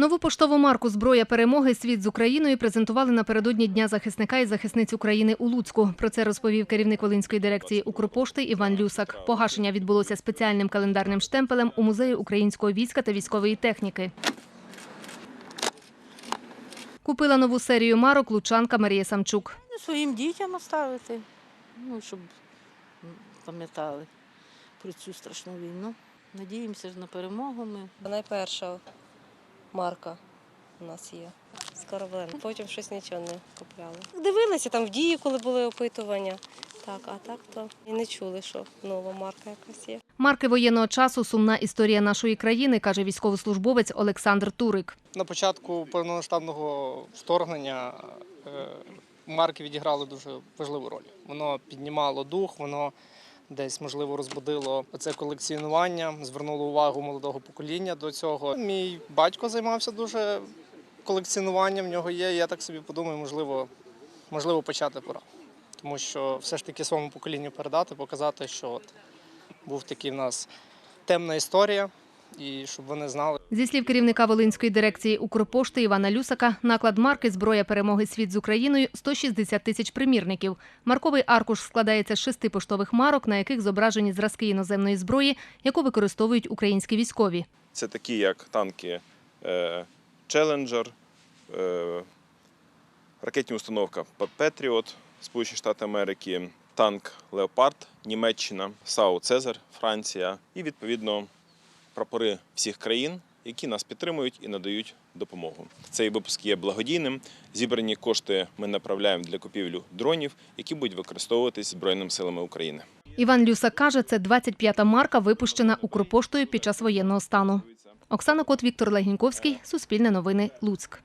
Нову поштову марку Зброя перемоги Світ з Україною презентували напередодні Дня захисника і захисниць України у Луцьку. Про це розповів керівник Волинської дирекції Укрпошти Іван Люсак. Погашення відбулося спеціальним календарним штемпелем у музеї українського війська та військової техніки. Купила нову серію марок лучанка Марія Самчук. Своїм дітям оставити, ну, щоб пам'ятали про цю страшну війну. Надіємося ж на перемогу ми. Найперша марка у нас є з кораблем. Потім щось нічого не купляли. Дивилися там в дії, коли були опитування. Так, а так то і не чули, що нова марка якась є. Марки воєнного часу сумна історія нашої країни, каже військовослужбовець Олександр Турик. На початку повномасштабного вторгнення е, марки відіграли дуже важливу роль. Воно піднімало дух, воно десь можливо розбудило це колекціонування, звернуло увагу молодого покоління до цього. Мій батько займався дуже колекціонуванням. В нього є. Я так собі подумаю, можливо, можливо, почати пора. Тому що все ж таки своєму поколінню передати, показати, що от був такий в нас темна історія, і щоб вони знали. Зі слів керівника Волинської дирекції Укрпошти Івана Люсака, наклад марки Зброя перемоги світ з Україною 160 тисяч примірників. Марковий аркуш складається з шести поштових марок, на яких зображені зразки іноземної зброї, яку використовують українські військові. Це такі, як танки е, Challenger, е, ракетна установка Patriot, Сполучені Штати Америки, танк Леопард, Німеччина, САУ Цезар, Франція і відповідно прапори всіх країн, які нас підтримують і надають допомогу. Цей випуск є благодійним. Зібрані кошти ми направляємо для купівлю дронів, які будуть використовуватись Збройними силами України. Іван Люса каже, це 25-та марка, випущена Укрпоштою під час воєнного стану. Оксана Кот, Віктор Легіньковський, Суспільне новини, Луцьк.